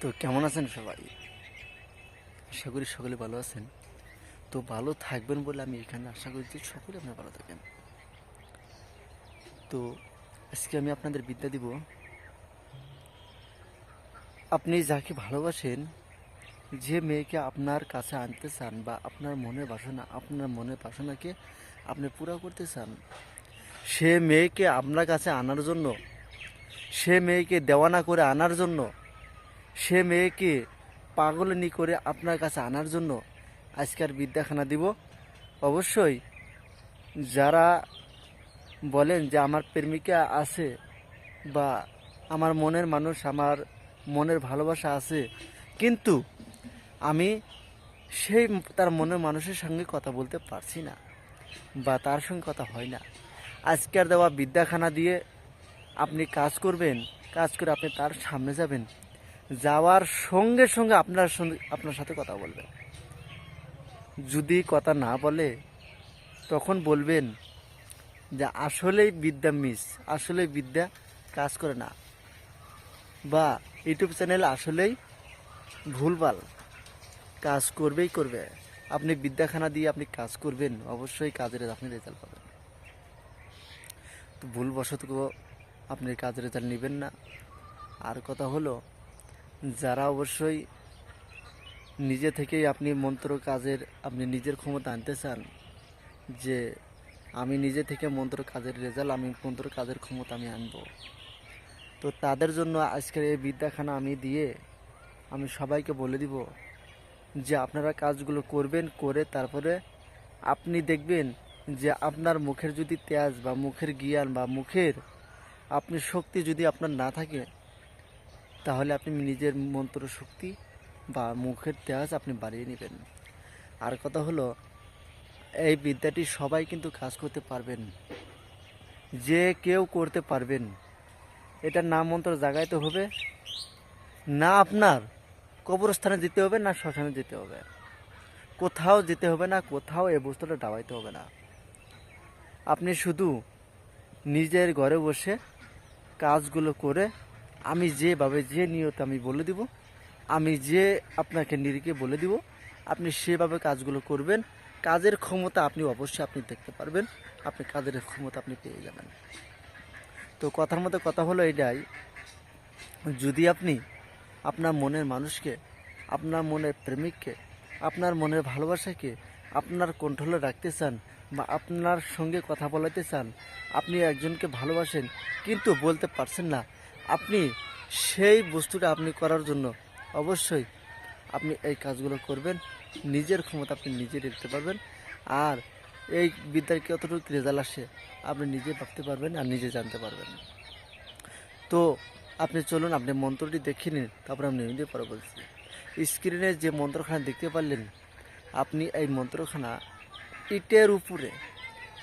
তো কেমন আছেন সবাই? আশা করি সকলে ভালো আছেন। তো ভালো থাকবেন বলে আমি এখানে আশা করি যে সকলে আপনার ভালো থাকেন। তো আজকে আমি আপনাদের বিদ্যা দিব, আপনি যাকে ভালোবাসেন, যে মেয়েকে আপনার কাছে আনতে চান বা আপনার মনের বাসনা, আপনার মনের বাসনাকে আপনি পুরো করতে চান, সে মেয়েকে আপনার কাছে আনার জন্য, সে মেয়েকে দেওয়ানা করে আনার জন্য সে মেয়েকে পাগলনি করে আপনার কাছে আনার জন্য আজকের বিদ্যাখানা দিব। অবশ্যই যারা বলেন যে আমার প্রেমিকা আছে বা আমার মনের মানুষ, আমার মনের ভালোবাসা আছে, কিন্তু আমি সেই তার মনের মানুষের সঙ্গে কথা বলতে পারছি না বা তার সঙ্গে কথা হয় না। আজকের দেওয়া বিদ্যাখানা দিয়ে আপনি কাজ করবেন, কাজ করে আপনি তার সামনে যাবেন। যাওয়ার সঙ্গে সঙ্গে আপনার সঙ্গে আপনার সাথে কথা বলবে। যদি কথা না বলে, তখন বলবেন যে, আসলেই বিদ্যা মিস আসলেই বিদ্যা কাজ করে না। বা, ইউটিউব চ্যানেল আসলেই ভুলভাল, কাজ করবেই করবে। আপনি বিদ্যাখানা দিয়ে আপনি কাজ করবেন, অবশ্যই কাজের আপনি রেজাল্ট পাবেন। তো ভুলবশত আপনি কাজের রেজাল্ট নেবেন না। আর কথা হলো যারা অবশ্যই নিজে থেকেই আপনি মন্ত্র কাজের, আপনি নিজের ক্ষমতা আনতে চান, যে আমি নিজে থেকে মন্ত্র কাজের রেজাল্ট আমি মন্ত্র কাজের ক্ষমতা আমি আনব। তো তাদের জন্য আজকের এই বিদ্যাখানা আমি দিয়ে আমি সবাইকে বলে দিব যে আপনারা কাজগুলো করবেন, করে তারপরে আপনি দেখবেন যে আপনার মুখের যদি তেজ বা মুখের জ্ঞান বা মুখের আপনি শক্তি যদি আপনার না থাকে তাহলে আপনি নিজের মন্ত্র শক্তি বা মুখের তেজ আপনি বাড়িয়ে নেবেন। আর কথা হলো, এই বিদ্যাটি সবাই কিন্তু কাজ করতে পারবেন। যে কেউ করতে পারবেন। এটার নাম মন্ত্র জাগাইতে হবে। না আপনার কবরস্থানে যেতে হবে, না শ্মশানে যেতে হবে। কোথাও যেতে হবে না, কোথাও এ বস্তুটা ডাবাইতে হবে না। আপনি শুধু নিজের ঘরে বসে কাজগুলো করে আমি যেভাবে যে নিয়ত আমি বলে দিব, আমি যে আপনাকে নিরিখে বলে দিব, আপনি সেভাবে কাজগুলো করবেন। কাজের ক্ষমতা আপনি অবশ্যই আপনি দেখতে পারবেন। আপনি কাজের ক্ষমতা আপনি পেয়ে যাবেন। তো কথার মতো কথা হলো এটাই, যদি আপনি আপনার মনের মানুষকে, আপনার মনের প্রেমিককে, আপনার মনের ভালোবাসাকে আপনার কন্ট্রোলে রাখতে চান বা আপনার সঙ্গে কথা বলাতে চান, আপনি একজনকে ভালোবাসেন, কিন্তু বলতে পারছেন না আপনি সেই বস্তুটা আপনি করার জন্য অবশ্যই আপনি এই কাজগুলো করবেন। নিজের ক্ষমতা আপনি নিজে দেখতে পারবেন। আর এই বিদ্যার কতটুকু রেজাল্ট আসে, আপনি নিজে ভাবতে পারবেন আর নিজে জানতে পারবেন। তো আপনি চলুন, আপনি মন্ত্রটি দেখে নিন, তারপর আমি নিজে পরে বলছি। স্ক্রিনে যে মন্ত্রখানা দেখতে পারলেন, আপনি এই মন্ত্রখানা ইটের উপরে,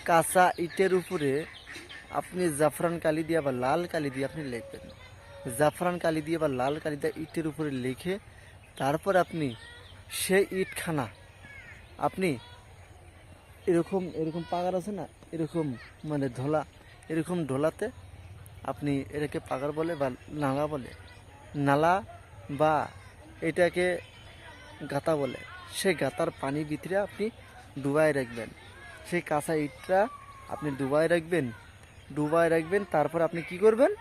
কাঁচা ইটের উপরে আপনি জাফরান কালি দিয়ে বা লাল কালি দিয়ে আপনি লিখবেন। জাফরান কালি দিয়ে বা লাল কালি দিয়ে ইটের উপরে লিখে তারপর আপনি সেই ইটখানা, আপনি এরকম এরকম পাগার আছে না? এরকম মানে ধোলা, এরকম ঢোলাতে আপনি এটাকে পাগার বলে বা নালা বলে। নালা বা এটাকে গাতা বলে। সেই গাতার পানি ভিতরে আপনি ডুবাই রাখবেন। সেই কাঁচা ইটটা আপনি ডুবাই রাখবেন। ডুবাই রাখবেন, তারপর আপনি কি করবেন?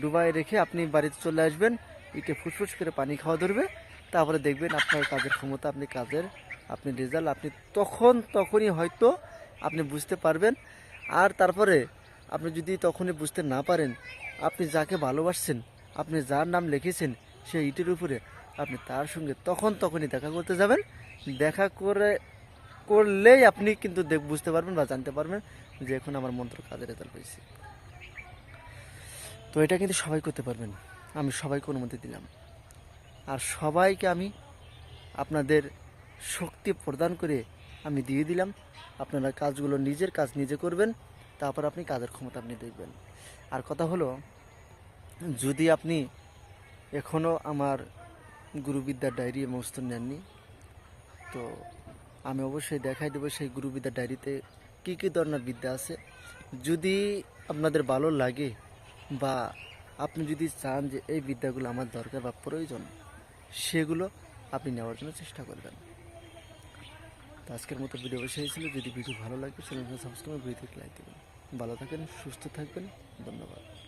ডুবাই রেখে আপনি বাড়িতে চলে আসবেন, ইটে ফুসফুস করে পানি খাওয়া ধরবে, তারপরে দেখবেন আপনার কাজের ক্ষমতা, আপনি কাজের, আপনি রেজাল্ট, আপনি তখন, তখনই হয়তো আপনি বুঝতে পারবেন। আর তারপরে আপনি যদি তখনই বুঝতে না পারেন, আপনি যাকে ভালোবাসছেন, আপনি যার নাম লিখেছেন সেই ইটের উপরে আপনি তার সঙ্গে তখন, তখনই দেখা করতে যাবেন। দেখা করে, করলেই আপনি কিন্তু বুঝতে পারবেন বা জানতে পারবেন যে এখন আমার মন্ত্র কাজের রেজাল্ট হয়েছে। তো এটা কিন্তু সবাই করতে পারবেন। আমি সবাইকে অনুমতি দিলাম। আর সবাইকে আমি আপনাদের শক্তি প্রদান করে আমি দিয়ে দিলাম। আপনারা কাজগুলো নিজের কাজ নিজে করবেন, তারপর আপনি কাজের ক্ষমতা আপনি দেখবেন। আর কথা হলো, যদি আপনি এখনও আমার গুরুবিদ্যার ডায়েরি মস্ত নেননি, তো আমি অবশ্যই দেখাই দেবো সেই গুরুবিদ্যার ডায়েরিতে কী কী ধরনের বিদ্যা আছে? যদি আপনাদের ভালো লাগে বা আপনি যদি চান যে এই বিদ্যাগুলো আমার দরকার বা প্রয়োজন, সেগুলো আপনি নেওয়ার জন্য চেষ্টা করবেন। তো আজকের মতো ভিডিও বেশি হয়েছিল যদি ভিডিও ভালো লাগে চ্যানেলটা সাবস্ক্রাইব ভিডিওতে লাইক দেবেন। ভালো থাকেন, সুস্থ থাকবেন। ধন্যবাদ।